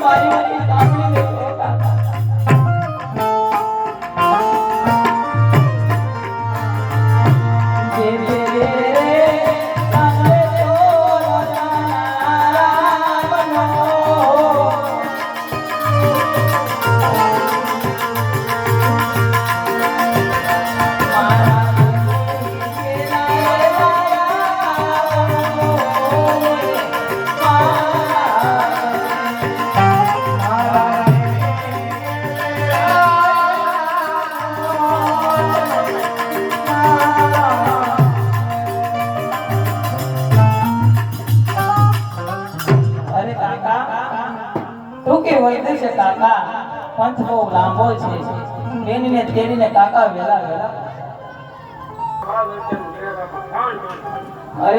मारी मारी ताकली તું કે વર્તે છે કાકા પંથ બહુ લાંબો છે બેનીને તેડીને કાકા વેલા વેલા અરે